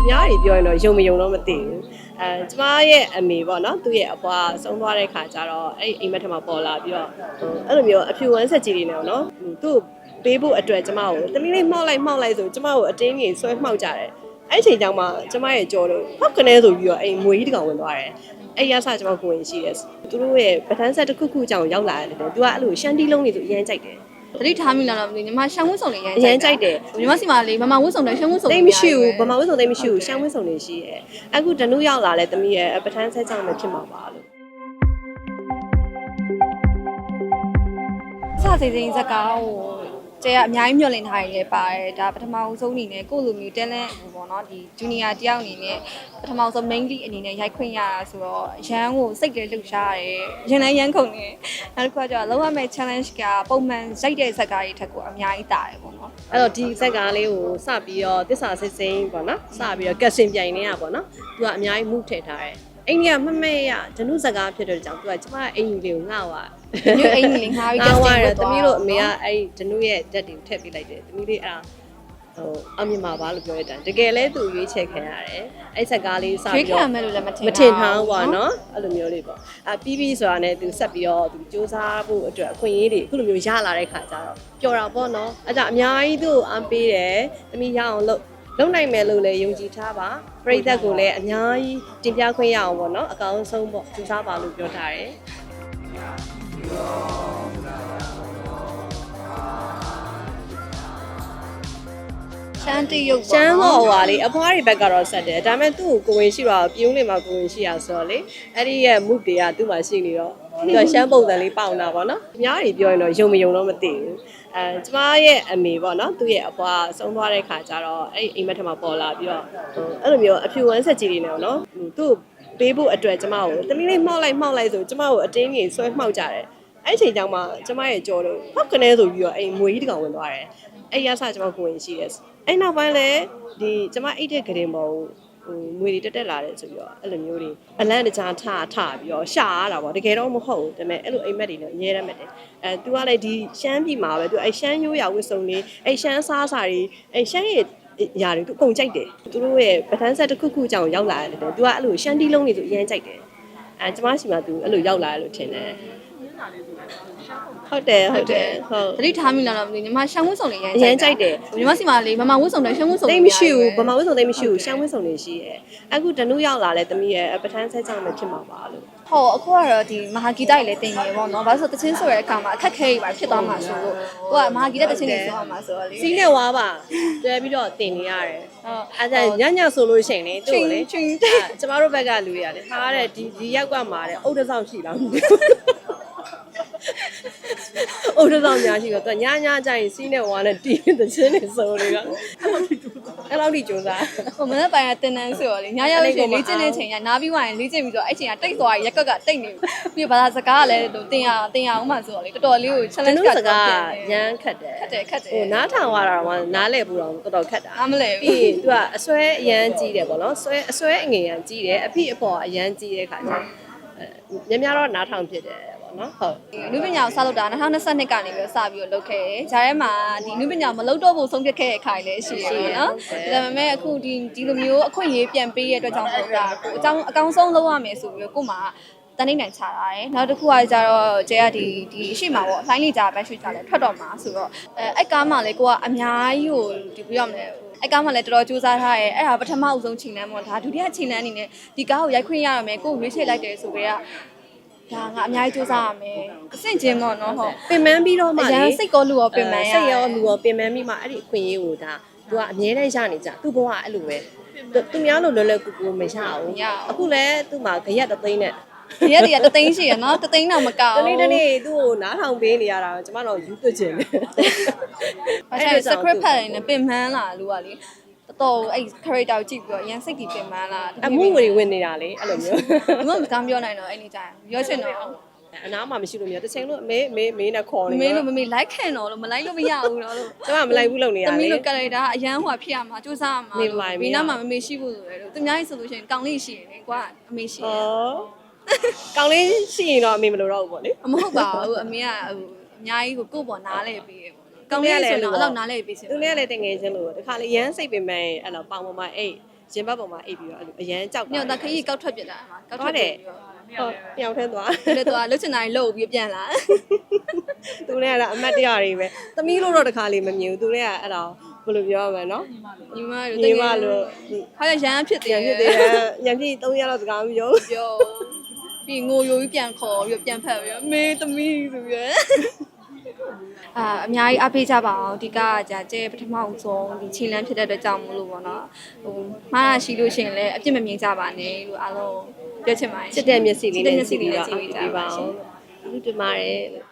အများကြီးပြောရင်တော့ယုံမယုံတော့မသိဘူးအဲကျမရဲ့အမေပေါ့နော်သူ့ရဲ့အဖွားဆုံးသွားတဲ့ခါကျတော့အဲ့ဒီအိမ်မက်ထမပေါ်လာပြီးတော့ဟိုအဲ့လိုမျိုးအဖြူဝမ်းဆက်ကြီးတွေနဲ့ပေါ့နော်ဟိုသူ့ကိုပေးဖို့အတွက်ကျမကိုတမီးလေးမှောက်လိုက်မှောက်လိုက်ဆိုကျမကိုအတင်းကြီးဆွဲမှောက်ကြတယ်အဲ့ဒီချိန်ကြောင့်မှကျမရဲ့ကြောလို့ဟောက်ကနေဆိုပြီးတော့အဲ့မွေကြီးတစ်ကောင်ဝင်သွားတယ်အဲ့ရဆကျမကိုဝင်ရှိတယ်သူတို့ရဲ့ပထန်းဆက်တစ်ခုခုကြောင့်ရောက်လာတယ်သူကအဲ့လိုရှန်တီလုံးတွေဆိုအရင်ကြိုက်တယ် တတိထားမိလားတော့မသိဘူးညီမရှမ်းဝတ်စုံလေးရမ်းအရင်ကြိုက်တယ်ညီမစီမလေးမမဝတ်စုံနဲ့ရှမ်းဝတ်စုံသိမ်းမရှိဘူးဗမာဝတ်စုံသိမ်းမရှိဘူးရှမ်းဝတ်စုံတွေရှိရဲအခုတနုရောက်လာလဲတမီးရဲ့ပထန်းဆက်ကြောင့်ပဲဖြစ်မှာပါလို့စစိစိဇက်ကားဟို ကျဲကအများကြီးမျှော်လင့်ထားရည်ပါတယ်ဒါပထမဆုံးအနေနဲ့ကိုယ့်လိုမျိုးတဲလန့်ဟိုပေါ့နော်ဒီဂျူနီယာတယောက်အနေနဲ့ပထမဆုံး main lead အနေနဲ့ရိုက်ခွင့်ရတာဆိုတော့ရန်ကိုစိတ်တွေလှုပ်ရှားရတယ်ရင်လည်းရန်ခုန်နေနောက်တစ်ခါကျတော့လုံးဝမဲ့ challenge ကပုံမှန်ရိုက်တဲ့ဇက်ကားတွေထက်ကိုအများကြီးတာတယ်ပေါ့နော်အဲ့တော့ဒီဇက်ကားလေးကိုစပြီးတော့တစ္ဆာစစ်စိမ့်ပေါ့နော်စပြီးတော့ကက်စင်ပြိုင်နေတာပေါ့နော်သူကအများကြီးမှုထည့်ထားတယ် အိန္ဒိယမမဲရဒနုဇက်ကားဖြစ်တဲ့ကြောင့်သူကကျမအိမ်ကြီးလေးကိုငှောက်သွားညအိမ်ကြီးလေးငှားပြီးငှောက် casting သွားတယ်လုပ်တသွားမီးတို့အမေကအဲ့ဒီဒနုရဲ့ဓာတ်တွေကိုထည့်ပေးလိုက်တယ်တမီးလေးအဲ့ဒါဟိုအမြင်မှာပါလို့ပြောရတဲ့တကယ်လဲသူရွေးချယ်ခံရတယ်အဲ့ဇက်ကားလေးစရွေးပြီးခံတော့မယ်လို့လည်းမထင်မထင်ထားဘူးပေါ့နော်အဲ့လိုမျိုးလေးပေါ့အပြီးပြီဆိုတာနဲ့သူဆက်ပြီးတော့သူစူးစမ်းဖို့အတွက်အခွင့်အရေးတွေအခုလိုမျိုးရလာတဲ့ခါကျတော့ပျော်တာပေါ့နော်အဲ့ဒါအများကြီးသူ့ကိုအမ်းပေးတယ်တမီးရအောင်လုပ် လုပ်နိုင်မယ်လို့လည်းယုံကြည်ထားပါပရိသတ်ကိုလည်းအများကြီးတင်ပြခွင့်ရအောင်ပေါ့နော်အကောင်းဆုံးပေါ့စူးစမ်းပါလို့ပြောထားတယ် ရှမ်းတရုတ်ရှမ်းတော့ဟွာလေအဖွားတွေဘက်ကတော့ဆက်တယ်ဒါပေမဲ့သူ့ကိုကိုဝင်ရှိတော့ပြုံးနေမှာကိုဝင်ရှိရဆိုတော့လေအဲ့ဒီရဲ့ mood တွေကသူ့မှာရှိနေတော့သူကရှမ်းပုံစံလေးပေါင်တာပေါ့နော်အများကြီးပြောရင်တော့ယုံမယုံတော့မသိဘူးအဲကျမရဲ့အမေပေါ့နော်သူ့ရဲ့အဖွားဆုံးသွားတဲ့ခါကျတော့အဲ့ဒီအိမ်မက်ထမပေါ်လာပြီးတော့ဟိုအဲ့လိုမျိုးအဖြူဝမ်းဆက်ကြီးတွေနဲ့ပေါ့နော်ဟိုသူ့ကိုပေးဖို့အတွက်ကျမကိုတမီးလေးမှောက်လိုက်မှောက်လိုက်ဆိုကျမကိုအတင်းကြီးဆွဲမှောက်ကြတယ်အဲ့ဒီချိန်ကြောင့်မှကျမရဲ့ကြောလို့ဟောက်ကနေဆိုပြီးတော့အဲ့မွေကြီးတစ်ကောင်ဝင်သွားတယ်အဲ့ရဆကျမကိုဝင်ရှိတယ် အဲ့နောက်ပိုင်းလဲဒီကျမအိတ်တဲ့ကလေးပေါ်ဟိုငွေတွေတက်တက်လာတယ်ဆိုပြီးတော့အဲ့လိုမျိုးတွေအလန့်တကြားထထပြီးတော့ရှာရတာပေါ့တကယ်တော့မဟုတ်ဘူးဒါပေမဲ့အဲ့လိုအိမ်မက်တွေနဲ့အများရမ်းမက်တယ်အဲ तू ကလည်းဒီရှမ်းပြည်မှာပဲ तू အဲ့ရှမ်းရိုးရာဝတ်စုံလေးအဲ့ရှမ်းစားစာတွေအဲ့ရှမ်းရဲ့ຢာတွေ तू အကုန်ကြိုက်တယ်သူတို့ရဲ့ပထန်းဆက်တစ်ခုခုကြောင့်ရောက်လာတယ် तू ကအဲ့လိုရှမ်းတီးလုံးတွေဆိုအရင်ကြိုက်တယ်အဲကျမရှိမှ तू အဲ့လိုရောက်လာတယ်လို့ထင်တယ် ဟုတ်တယ်ဟုတ်တယ်ဟုတ်တတိထားမိလားတော့မသိဘူးညီမရှမ်းဝတ်စုံလေးရမ်းအရင်ကြိုက်တယ်ညီမစီမလေးမမဝတ်စုံနဲ့ရှမ်းဝတ်စုံသိမ်းမရှိဘူးဗမာဝတ်စုံသိမ်းမရှိဘူးရှမ်းဝတ်စုံတွေရှိရဲအခုတနုရောက်လာလဲတမီးရဲ့ပထန်းဆက်ကြောင့်ပဲဖြစ်မှာပါလို့ဟောအခုကတော့ဒီမဟာဂီတတွေလည်းတင်နေပေါ့နော်ဘာလို့ဆိုတချင်းဆိုရတဲ့အခါမှာအခက်ခဲတွေပါဖြစ်သွားမှာဆိုလို့ကိုကမဟာဂီတတချင်းတွေဆိုရမှာဆိုတော့လေစီးနဲ့ဝါပါတွဲပြီးတော့တင်နေရတယ်ဟုတ်အဲ့ဒါညညဆိုလို့ရှိရင်လေသူ့ကိုလေချင်းအဲ့ကျမတို့ဘက်ကလူတွေကလေဟာတဲ့ဒီဒီရောက်ကမှာတဲ့အုတ်တစောင့်ရှိလား မသိဘူးအုတ်တစောင့်များရှိတော့သူကညညကြရင်စီးနဲ့ဝါနဲ့တီးတဲ့ချင်းတွေဆိုနေတော့အဲ့လောက်ထိကြိုးစားဟိုမနေ့ပိုင်းကတင်တန်းဆိုတော့လေညရလို့ရှိရင်လေ့ကျင့်တဲ့ချိန်ကနားပြီးွားရင်လေ့ကျင့်ပြီးတော့အဲ့ချိန်ကတိတ်သွားရက်ကက်ကတိတ်နေပြီးဘာသာစကားကလည်းတင်ရတင်ရအောင်မှဆိုတော့လေတော်တော်လေးကိုတ challenge နုကစကားရမ်းခတ်တယ်ခက်တယ်ခက်တယ်ဟိုနားထောင်ရတာတော့နားလဲပူတော့တော်တော်ခတ်တာအားမလဲဘူးပြီးရင် तू ကအစွဲအရန်ကြီးတယ်ပေါ့နော်ဆွဲအစွဲအငယ်ရန်ကြီးတယ်အဖိအပေါ်အရန်ကြီးတဲ့ခါကျအဲ များများတော့နားထောင်ဖြစ်တယ်ပေါ့နော်ဟုတ်နုပညာကိုစလုပ်တာ2022ကနေပြီးတော့စပြီးတော့လုပ်ခဲ့တယ်။ဂျာထဲမှာဒီနုပညာမလုပ်တော့ဖို့ဆုံးဖြတ်ခဲ့တဲ့အခါကြီးလည်းရှိရယ်နော်။ဒါပေမဲ့အခုဒီဒီလိုမျိုးအခွင့်အရေးပြန်ပေးရတဲ့အတွက်ကြောင့်ပေါ့ဒါကိုအကြောင်းအကောင်းဆုံးလုပ်ရမယ်ဆိုပြီးတော့ကို့မှာတနိမ့်နိုင်ချတာရယ်။နောက်တစ်ခုကကြတော့ကျဲကဒီဒီအရှိမှာပေါ့အဖိုင်းလေးကြာဘက်ရွှေ့ကြလဲထွက်တော့မှာဆိုတော့အဲအဲ့ကားမှလည်းကိုကအများကြီးကိုဒီပြရမလဲ အဲ့ကားမှလည်းတော်တော်စူးစမ်းထားရဲအဲ့ဒါပထမအဆုံးချိန်လန်းပေါ့ဒါဒုတိယချိန်လန်းအနေနဲ့ဒီကားကိုရိုက်ခွင့်ရရမယ်ကိုကိုရွေးချယ်လိုက်တယ်ဆိုကြကဒါငါအများကြီးစူးစမ်းရမယ်အဆင့်ချင်းပေါ့နော်ဟုတ်ပင်ပန်းပြီးတော့မှအရန်စိတ်ကောလူရောပင်ပန်းရစိတ်ရောလူရောပင်ပန်းပြီးမှအဲ့ဒီအခွင့်အရေးကိုဒါ तू ကအမြဲတမ်းရနေကြသူ့ဘဝအဲ့လိုပဲသူများလိုလွယ်လွယ်ကူကူမရဘူးအခုလဲသူ့မှာကြရက်တသိန်းနဲ့ဒီရက်တည်းကတသိန်းရှိရနော်တသိန်းတော့မကောက်တနေ့တနေ့သူ့ကိုနားထောင်ပေးနေရတာကျမတို့ယူသွချင်တယ် ဘာသာ script ဖတ်ရင်လည်းပင်ပန်းလာလူကလေတော်တော်အဲ့ character ကိုကြည့်ပြီးတော့အရန်စိတ်ကြီးပင်ပန်းလာအမှုဝင်ဝင်နေတာလေအဲ့လိုမျိုးဘယ်မှမကောင်းပြောနိုင်တော့အဲ့ဒီကြရင်ပြောချင်တော့အနားမှာမရှိလို့မျိုးတစ်ချိန်လို့အမေမေမေနဲ့ခေါ်နေမင်းလို့မမေ like ခံတော့လို့မ like လို့မရဘူးတော့လို့ကျမမလိုက်ဘူးလုပ်နေရတမီးလေလို့ character ကအရန်ဟွာဖြစ်ရမှာစူးစမ်းရမှာနေမလိုက်မရဘေးနားမှာမမေရှိဖို့ဆိုရယ်လို့သူများကြီးဆိုလို့ရှိရင်ကောင်းလေးရှိရင်လေကွာအမေရှိရယ်ဩကောင်းလေးရှိရင်တော့အမေမလိုတော့ဘူးပေါ့လေအမဟုတ်ပါဘူးအမေကဟိုအများကြီးကိုကိုယ့်ပေါ်နားလဲပေးရပေါ့နော် ကောင်းလေးဆိုတော့အဲ့လောက်နားလဲပေးစင်သူလည်းလည်းတငယ်ချင်းလို့တခါလေရမ်းစိတ်ပင်မဲ့အဲ့လိုပေါင်ပေါ်မှာအိတ်ရင်ဘတ်ပေါ်မှာအိပ်ပြီးတော့အဲ့လိုအရန်ကြောက်ညောင်သားခရီးကောက်ထွက်ပြတာမှာကောက်ထွက်ဟုတ်တယ်ပြီးတော့ဟုတ်ညောင်ထဲသွားအဲ့တော့လှုပ်ချင်တိုင်းလှုပ်ပြီးပြန်လာသူလည်းအဲ့ဒါအမတ်တရားတွေပဲသမီးလို့တော့တခါလေးမမြင်ဘူးသူလည်းအဲ့ဒါဘယ်လိုပြောရမလဲနော်ညီမတို့ညီမလို့ဟာရရန်ဖြစ်တယ်ရန်ဖြစ်သေးတယ်ရန်ဖြစ်3ရက်လောက်စကားမပြောဘူးပြောပြီးငိုယိုပြီးပြန်ခေါ်ပြီးပြန်ဖက်ပြီးမေးသမီးဆိုပြီး အာအများကြီးအားပေးကြပါအောင်ဒီကကြာကျဲပထမဆုံးဒီခြေလမ်းဖြစ်တဲ့အတွက်ကြောင့်မလို့ပေါ့နော်ဟိုမှားရှိလို့ရှိရင်လည်းအပြစ်မမြင်ကြပါနဲ့လို့အားလုံးပြောချင်ပါတယ်စစ်တဲ့မျက်စိလေးစစ်တဲ့နဲ့မျက်စိလေးနဲ့ကြည့်ကြည့်ပြီးပြီးတော့ကြပါပြပါရှင်အောင်ဒီတင်ပါတယ်လို့